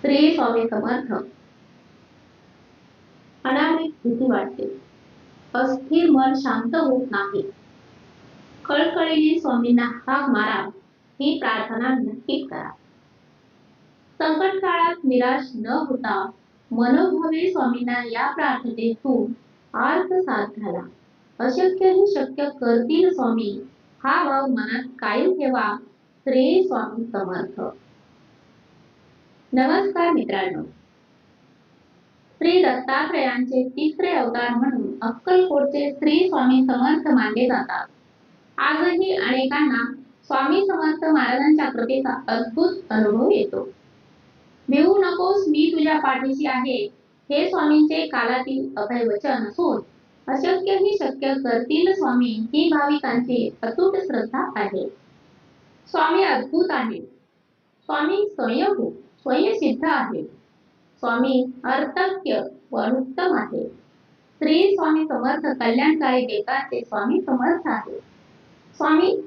श्री स्वामी समर्थ. अनामिक भीती वाटते. अस्थिर मन शांत होत नाही. कळकळीने स्वामींना हाक मारा. ही प्रार्थना नक्की करा. संकट काळात निराश न होता मनोभावे स्वामींना या प्रार्थनेतून अर्थ साध अशक्य ही शक्य करतील स्वामी. हा भाव मनात कायम ठेवा. श्री स्वामी समर्थ. नमस्कार मित्रांनो. श्री दत्तात्रयांचे तिसरे अवतार म्हणून अक्कलकोटचे श्री स्वामी समर्थ मानले जातात. आजही अनेकांना स्वामी समर्थ महाराजांच्या कृपेचा अद्भुत अनुभव येतो. भिवू नकोस मी तुझ्या पाठीशी आहे. हे स्वामींचे कालातील अभय वचन असून अशक्य ही शक्य करतील स्वामी ही भाविकांची अतूट श्रद्धा आहे. स्वामी अद्भुत आहे स्वामी स्वयंभू स्वयंसिद्ध आहे. स्वामी अर्थक्य व उत्तम आहे. श्री स्वामी समर्थ कल्याणकारी देकाचे स्वामी समर्थ आहे. स्वामी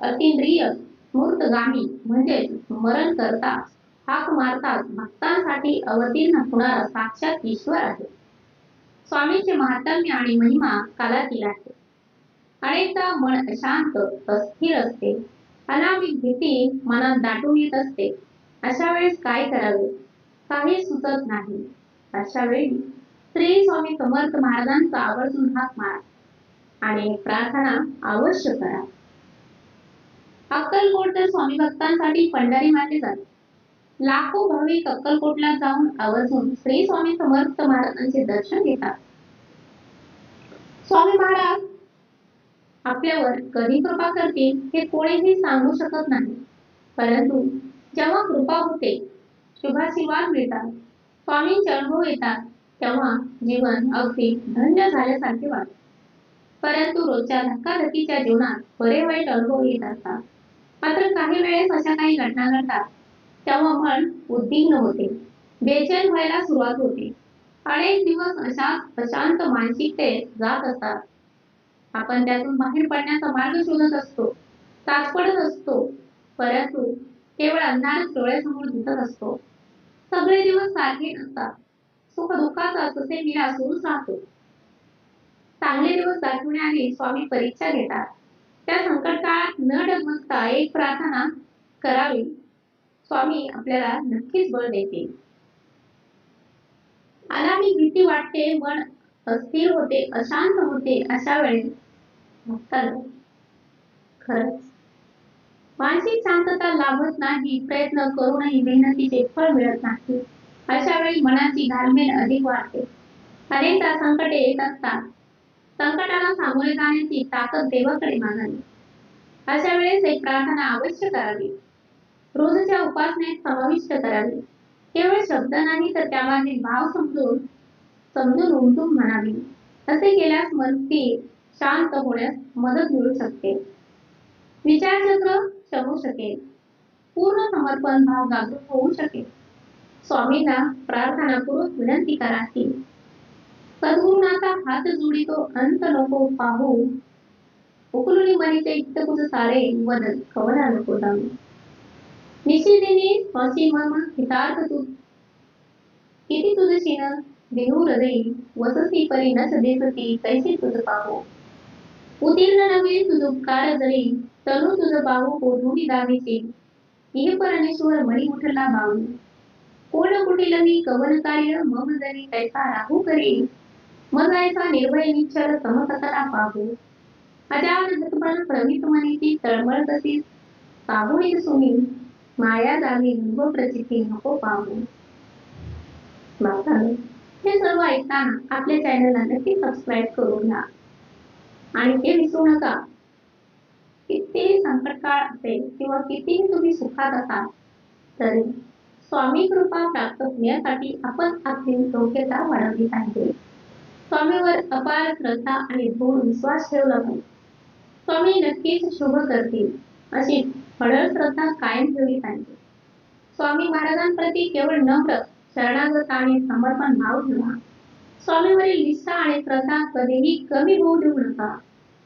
अतिंद्रिय मूर्तगामी म्हणजे स्मरण करता हाक मारतात भक्तांसाठी अवतीर्ण होणारा साक्षात ईश्वर आहे. स्वामीचे महात्म्य आणि महिमा कालातील आहे. अनेकदा मन अशांत अस्थिर असते. अनामिक भीती मनात दाटून येत असते. अशा वेळेस काय करावे? काही सुचत नाही. अशा वेळी श्री स्वामी समर्थ महाराजांचा आवर्जून हाक मारा आणि प्रार्थना अवश्य करा. अक्कलकोट तर स्वामी भक्तांसाठी पंढरी मानले जाते. लाखो भाविक अक्कलकोटला जाऊन आवर्जून श्री स्वामी समर्थ महाराजांचे दर्शन घेतात. स्वामी महाराज आपल्यावर कधी कृपा करतील हे कोणीही सांगू शकत नाही. परंतु जेव्हा कृपा होते शुभाशीर्वाद मिळतात. स्वामींचे अनुभव येतात तेव्हा जीवन अगदी धन्य झाल्यासारखे वाटते. परंतु रोजच्या धक्काधकीच्या जीवनात बरे वाईट अनुभव येत असतात. मात्र काही वेळेस अशा काही घटना घडतात तेव्हा मन उद्विग्न होते बेचैन व्हायला सुरुवात होते. अनेक दिवस अशा अशांत मानसिकतेत जात असतात. आपण त्यातून बाहेर पडण्याचा मार्ग शोधत असतो तासपडत असतो परंतु केवळ अंधारच डोळ्यासमोर दिसत असतो. सगळे दिवस सारखे नसतात. सुख दुःखाचा तसे निरा सुरूच राहतो. चांगले दिवस दाखवण्याने स्वामी परीक्षा घेतात. त्या संकट काळात न डगमगता एक प्रार्थना करावी. स्वामी आपल्याला नक्कीच बळ देतील. अनामी भीती वाटते मन अस्थिर होते अशांत होते अशा वेळेस खरंच मानसिक शांतता लाभत नाही प्रयत्न करूनही मेहनतीचे फळ मिळत नाही. अशा वेळी मनाची घालमेल अधिक वाढते. अनेकदा संकटे येत असतात. संकटाला सामोरे जाण्याची ताकद देवाकडे मागावी अशा वेळेस एक प्रार्थना अवश्य करावी. रोजच्या उपासनेत समाविष्ट करावी. केवळ शब्द नाही तर त्यामागे भाव समजून समजून उमटून म्हणावी. असे केल्यास मन स्थिर शांत होण्यास मदत मिळू शकते. विचारचक्र शमू शकेल. पूर्ण समर्पण भाव जागृत होऊ शकेल. स्वामींना प्रार्थनापूर्वक विनंती करा की सद्गुरुनाथा हात जोडितो अंत नको पाहू. उकलुनी मनीचे इत्त कुज सारे वदन कवना नको जाऊ. निशिदिनी स्वशी मम हितार्थ तू किती तुझशीन देहू हृदयी वसती परी नस देसती कैसे तुझ पाहू. उतीर्ण नव्हे तुझ उपकार जरी तनु तुझ बाहू पोधुनी दावीचे हे परमेश्वर मणी उठला बाहू. कोण कुटील मी कवन कार्य मम जरी कैसा राहू करी मग ऐसा निर्भय निश्चल समसकता पाहू. अजान धतपण प्रमित मनीची तळमळ कशी पाहुणी सुनी माया दावी अनुभव प्रचिती नको पाहू. हे सर्व ऐकताना आपल्या चॅनलला नक्की सबस्क्राईब करून घ्या. आणि हे विसरू नका. कितीही संकटकाळ असेल किंवा कितीही तुम्ही सुखात असाल तरी स्वामी कृपा प्राप्त होण्यासाठी आपण आपली योग्यता वाढवली पाहिजे. स्वामीवर अपार श्रद्धा आणि दृढ विश्वास ठेवला पाहिजे. स्वामी नक्कीच शुभ करतील अशी अढळ श्रद्धा कायम ठेवली पाहिजे. स्वामी महाराजांप्रती केवळ नम्र शरणागत आणि समर्पण भाव ठेवा. स्वामीवरील निष्ठा आणि श्रद्धा कधीही कमी होऊ देऊ नका.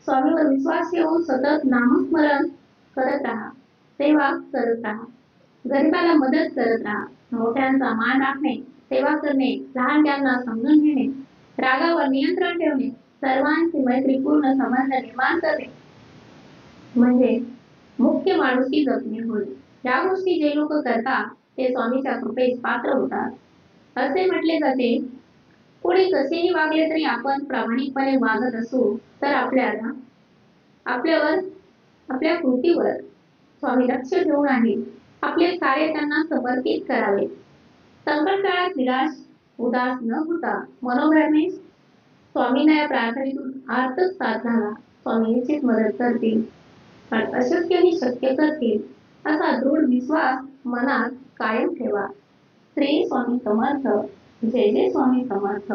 स्वामीवर विश्वास ठेवून सतत नामस्मरण करत राहा. सेवा करत राहा. गरिबाला मदत करत राहा. मोठ्यांचा मान राखणे सेवा करणे लहानग्यांना समजून घेणे रागावर नियंत्रण ठेवणे सर्वांची मैत्रीपूर्ण संबंध निर्माण करणे. म्हणजे मुख्य माणुसकी जपणे होय. या गोष्टी जे लोक करतात ते स्वामीच्या कृपेस पात्र होतात. असे म्हटले जाते कोणी कसेही वागले तरी आपण प्रामाणिकपणे वागत असू तर आपल्याला आपल्यावर आपल्या कृतीवर स्वामी लक्ष ठेवून आहे. आपले कार्य त्यांना समर्पित करावे. संकट काळात निराश उदास न होता मनोभावने स्वामींना या प्रार्थनेतून आर्तच साथ झाला. स्वामी निश्चित मदत करतील. आणि अशक्यही शक्य करतील असा दृढ विश्वास मनात कायम ठेवा. श्री स्वामी समर्थ. जय जय स्वामी समर्थ